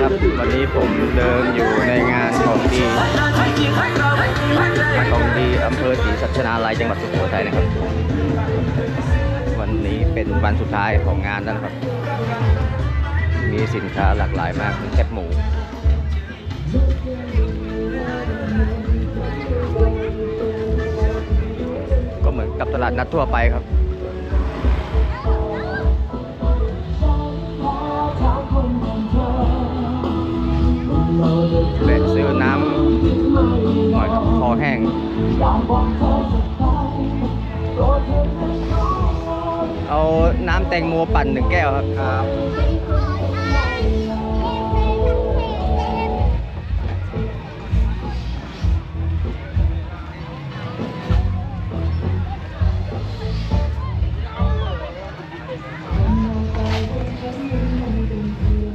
ครับ วันนี้ผมเดินอยู่ในงานของดีงานของดีอำเภอศรีสัชนาลัยจังหวัดสุโขทัยนะครับ วันนี้เป็นวันสุดท้ายของงานแล้วครับ มีสินค้าหลากหลายมากแคบหมูก็เหมือนกับตลาดนัดทั่วไปครับ แห้งเอาน้ำแตงโมปั่นหนึ่งแก้วครับครับ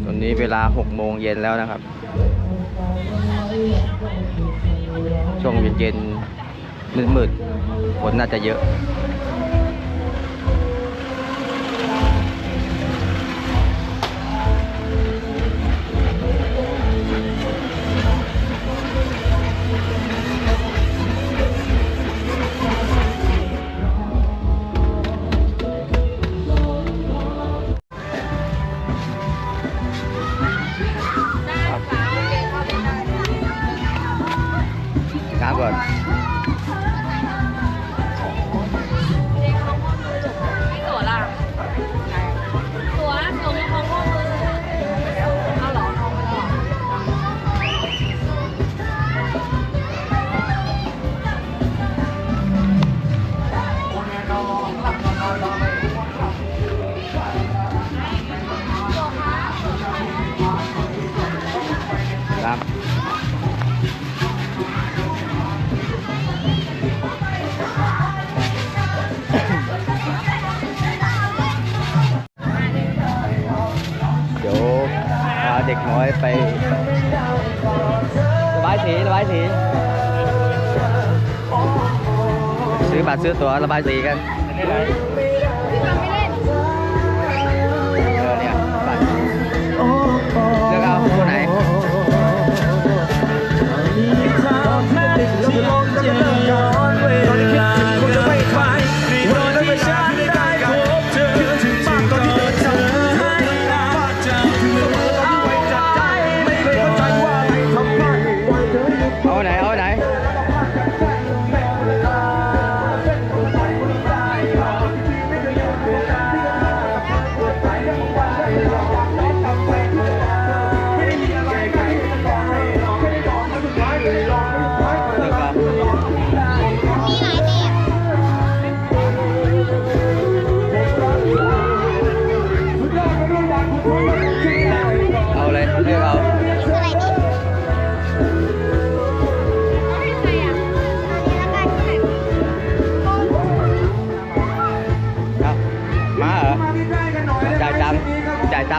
ตอนนี้เวลา6โมงเย็นแล้วนะครับ ช่วงเย็นๆมืดๆฝนน่าจะเยอะ น้ น้อยไประบายสีระบายสีซื้อบัตรซื้อตั๋วระบายสีกัน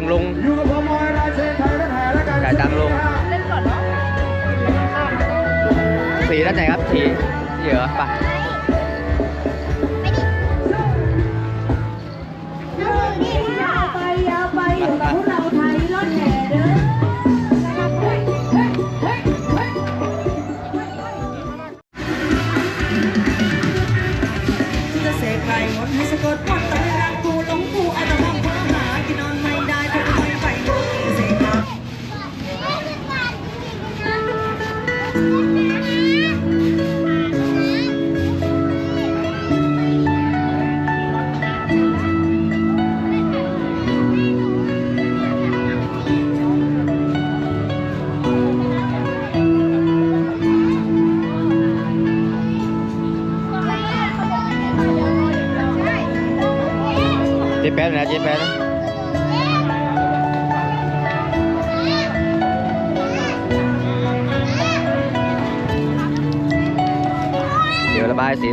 ายตังค์ลุงจ่ายตังค์ลุงเล่นก่อนเนาะสีด้านไหนครับสีเหยอะปะ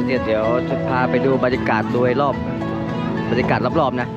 ดี๋ยเดี๋ยวจะพาไปดูบรรยากาศโดยรอบบรรยากาศรอบๆนะ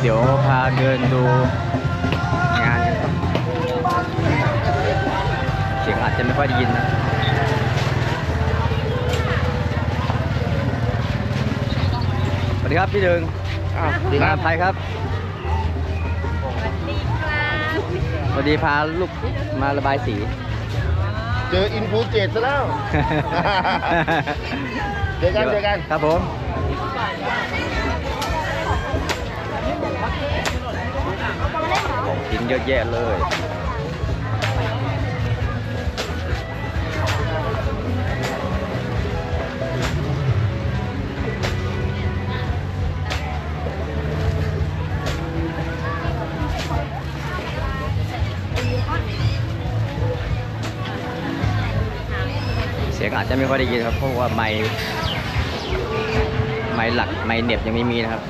เดี๋ยวพาเดินดูงานกันครับเสียงอาจจะไม่ค่อยได้ยินนะสวัสดีครับพี่ดึงอ้าวงานไทยครับสวัสดีครับ สวัสดีพาลูกมาระบายสี เจออินฟูเจตซะแล้ว เจอกันเจอกัน ครับผม เยอะแยะเลยเสียงอาจจะไม่ค่อยได้ยินครับเพราะว่าไมค์ไมค์หลักไมค์เหน็บยังไม่มีนะครับ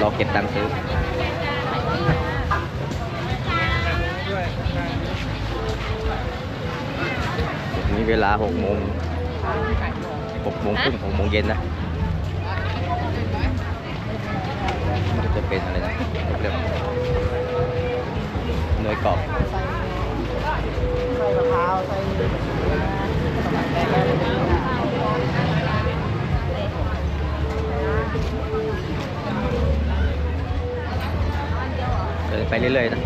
รอเก็บตังค์ซื้อ เวลา6โมง6โมงครึ่ง6โมงเย็นนะมันจะเป็นอะไรนะเรื่องเนยกรอบใส่มะพร้าวใส่ไปเรื่อยๆนะ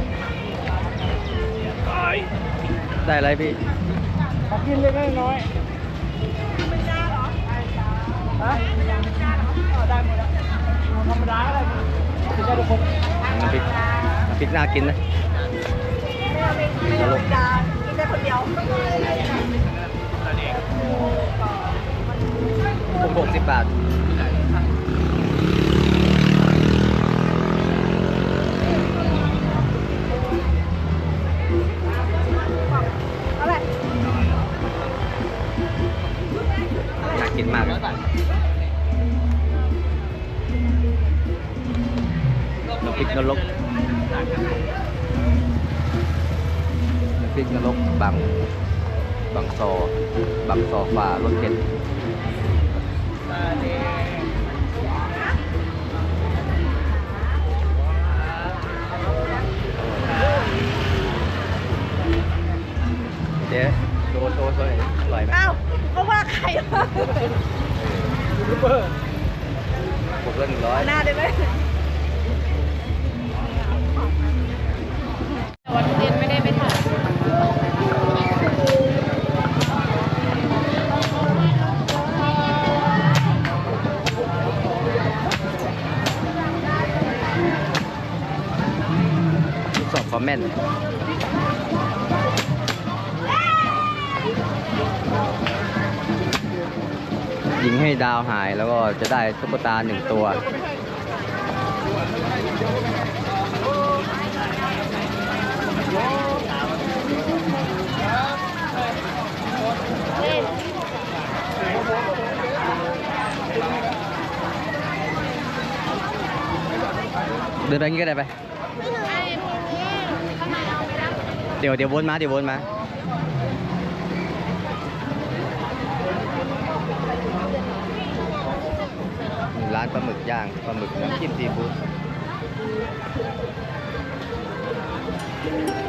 ได้อะไรพี่ กินเล็กๆน้อยๆฮะอ๋อได้หมดแล้วธรรมดาก็ได้กินได้ทุกคนน้ำพริกน้ำพริกน่ากินนะนรกจานกินได้คนเดียวผมหกสิบบาท กินมากอะน้ำพริกนรกน้ำพริกนรกบางบางซอบางซอฝ่ารถเข็นเจ๊โชว์โชว์โชว์อร่อยไหม อ้าวเพราะว่าใครวะผมละหนึ่งร้อยหน้าได้ไหมวันเรียนไม่ได้ไปถ่ายทดสอบความแม่นยิ ให้ดาวหายแล้วก็จะได้ตุ๊กตาหนึ่งตัว เดินไปงี้ก็ได้ไป เดี๋ยวเดี๋ยววนมาเดี๋ยววนมา ร้านปลาหมึกย่างปลาหมึกน้ำจิ้มซีฟู้ด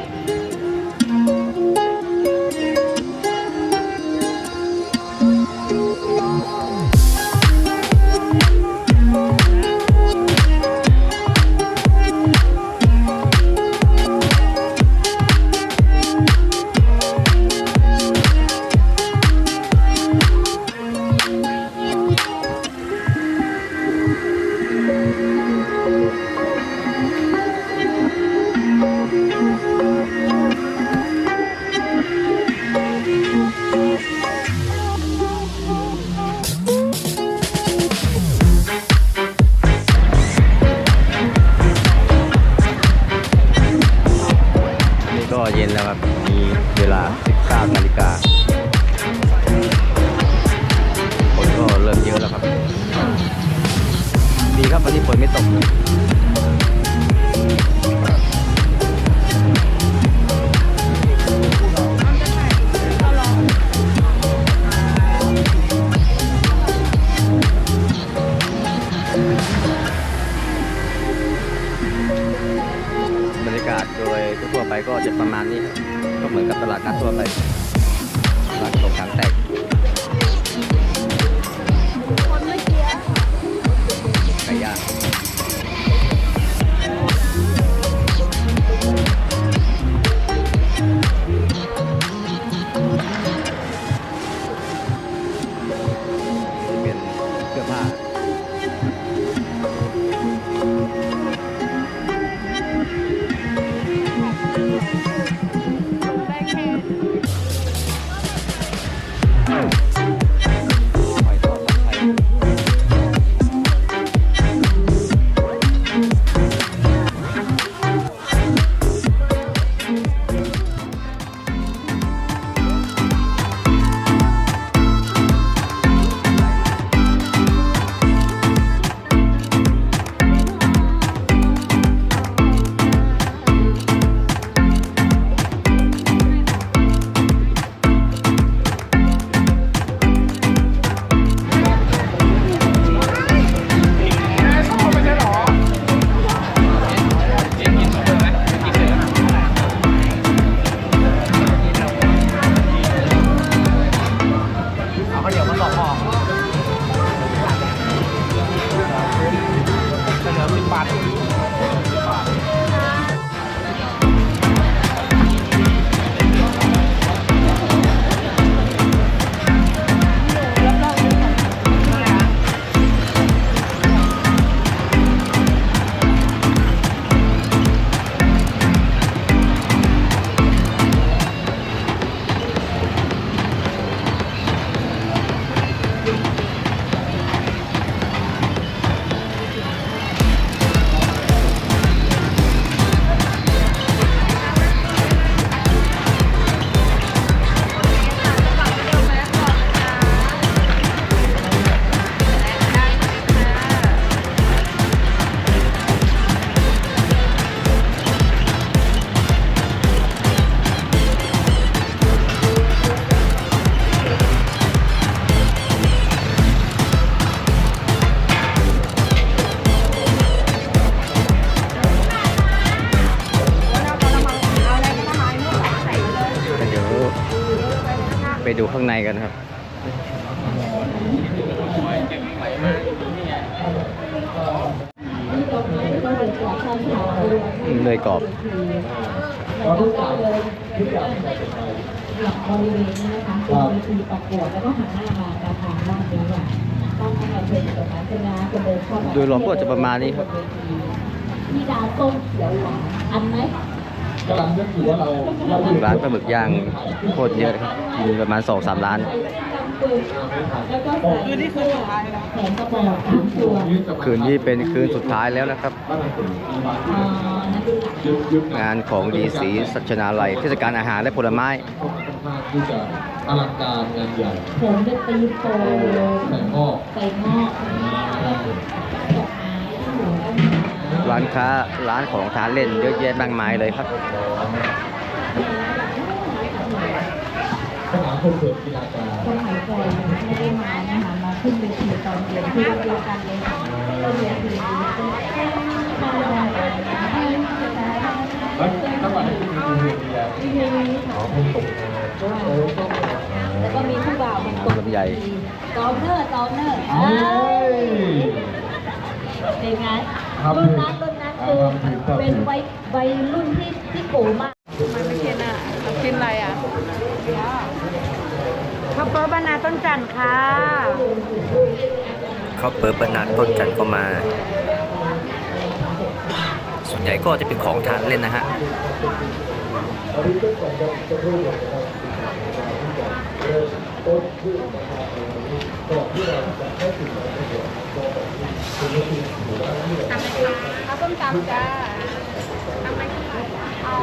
ยวมันหลอกออกเหลือสิบบาท ดูข้างในกันครับเลยกรอบหลังบริเวณนี้นะคะเป็นเวทีประกวดแล้วก็หันหน้ามาตามทางด้านนี้ค่ะต้องให้เราเป็นตรงนั้นเป็นนะจะเดินเข้ามาโดยรวมก็จะประมาณนี้ครับ ที่ดาวต้มเขียวหวานอันไหม ราเราอยู่ร้านปลาหมึกย่างโคตรเยอะนะครับมีประมาณสองสามร้านแล้วก็ใส่คืนนี้คืนสุดท้ายแล้วแขนกระบอกสามตัวคืนนี้เป็นคืนสุดท้ายแล้วนะครับอ่านั่นคือหลักงานของดีสีสัชนาลัย เทศกาลอาหารและผลไม้ค่อนข้างที่จะอลังการงานใหญ่ผมจะตีโตใส่หม้อใส่หม้อ ร้านค้าร้านของทานเล่นเยอะแยะมากมายเลยครับสนามคอนเสิร์ตกีฬาการสมัยก่อนไม่ได้มานะคะมาขึ้นเวทีตอนเย็นที่เดียวกันเลยค่ะก็เวทีนี้ก็มาได้เลยนะคะแล้วจังหวัดที่มีเวทีอะที่นี้ค่ะแล้วก็มีผู้บ่าวเป็นคนลำไยกอล์ฟเนอร์กอล์ฟเนอร์เอ้ยเป็นไงครับรุ่นนั้นรุ่นนั้น คือครับเป็นวัยวัยรุ่นที่ที่ปู่มากมันไม่กินอะเรากินอะไรอะข้าวเปิ๊บบานาต้นจันทร์ค่ะเขาเปิดบรรณาต้นจันทร์ก็มา ส่วนใหญ่ก็จะเป็นของทานเล่นนะฮะเอาต้มตำจ้าทำไมเอา